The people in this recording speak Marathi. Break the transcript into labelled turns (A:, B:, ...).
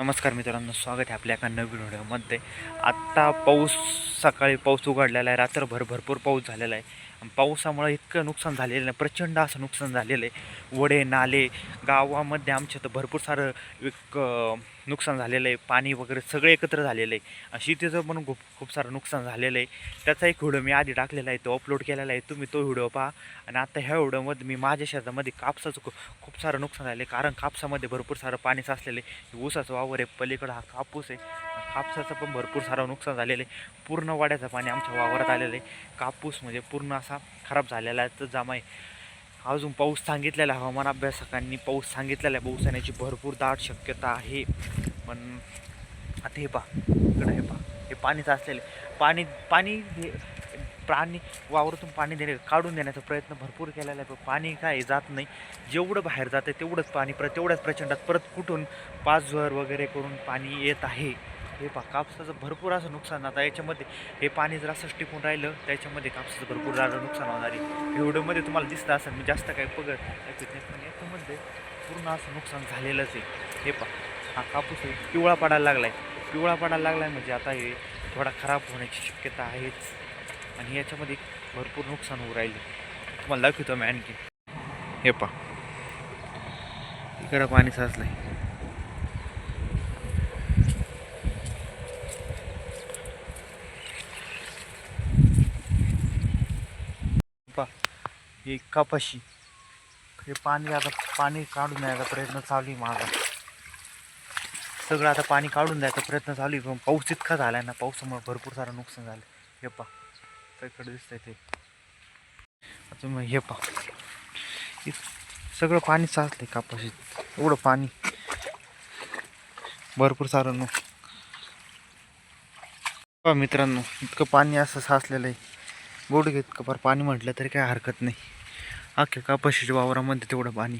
A: नमस्कार मित्रांनो स्वागत आहे आपल्या एका नवीन व्हिडिओमध्ये. आत्ता पाऊस सकाळी पाऊस उघडलेला आहे रात्रभर भरपूर पाऊस झालेला आहे. पावसामुळे इतकं नुकसान झालेलं आहे प्रचंड असं नुकसान झालेलं आहे. वडे नाले गावामध्ये आमच्या तर भरपूर सारं एक नुकसान झालेलं आहे. पाणी वगैरे सगळं एकत्र झालेलं आहे. आणि शेतीचं पण खूप खूप सारं नुकसान झालेलं आहे. त्याचा एक व्हिडिओ मी आधी टाकलेला आहे तो अपलोड केलेला आहे. तुम्ही तो व्हिडिओ पहा. आणि आता ह्या व्हिडिओमध्ये मी माझ्या शेतामध्ये कापसाचं खूप खूप सारं नुकसान झालं आहे. कारण कापसामध्ये भरपूर सारं पाणी साचलेलं आहे. ऊसाचं वावर आहे. पलीकडं हा कापूस आहे. कापसाचं पण भरपूर सारं नुकसान झालेलं आहे. पूर्ण वाड्याचं पाणी आमच्या वावरात आलेलं आहे. कापूस म्हणजे पूर्ण असा खराब झालेला आहे. तर जामा आहे. अजून पाऊस सांगितलेला हवामान अभ्यासकांनी पाऊस सांगितलेला आहे. पाऊस येण्याची भरपूर दाट शक्यता आहे. पण आता हे पा इकडं हे पा हे पाणीच असलेलं आहे. पाणी पाणी हे प्राणी वावरातून पाणी देणे काढून देण्याचा प्रयत्न भरपूर केलेला आहे. पण पाणी काय जात नाही. जेवढं बाहेर जातं तेवढंच पाणी प्र तेवढ्याच प्रचंडात परत कुठून पाचवर वगैरे करून पाणी येत आहे. हे पहा कापसाचं भरपूर असं नुकसान आता याच्यामध्ये. हे पाणी जर असंच टिकून राहिलं त्याच्यामध्ये कापसाचं भरपूर झालं नुकसान होणार आहे. व्हिडिओमध्ये तुम्हाला दिसतं असं मी जास्त काही पगड ऐकत नाही पण याच्यामध्ये पूर्ण असं नुकसान झालेलंच आहे. हे पहा हा कापूस पिवळा पडायला लागला आहे पिवळा पडायला लागला आहे म्हणजे आता हे थोडा खराब होण्याची शक्यता आहेच. आणि याच्यामध्ये भरपूर नुकसान होऊ राहिले. तुम्हाला दाखवतो मी आणखी. हे पहा. इकडं पाणी साचलं आहे पहा हे कपाशी. हे पाणी आता पाणी काढून द्यायचा प्रयत्न चालू आहे माझा. सगळं आता पाणी काढून द्यायचा प्रयत्न चालू आहे पण पाऊस इतका झाला आहे ना पावसामुळे भरपूर सारं नुकसान झालं हे पहा इकडे दिसतंय ते. अजून हे पा सगळं पाणी साचलं आहे कापाशीत एवढं पाणी. भरपूर सारं नु पहा मित्रांनो इतकं पाणी असं साचलेलं आहे. गुडघे इतकं फार पाणी म्हटलं तरी काय हरकत नाही. अख्ख्या कापाशीच्या वावरामध्ये तेवढं पाणी.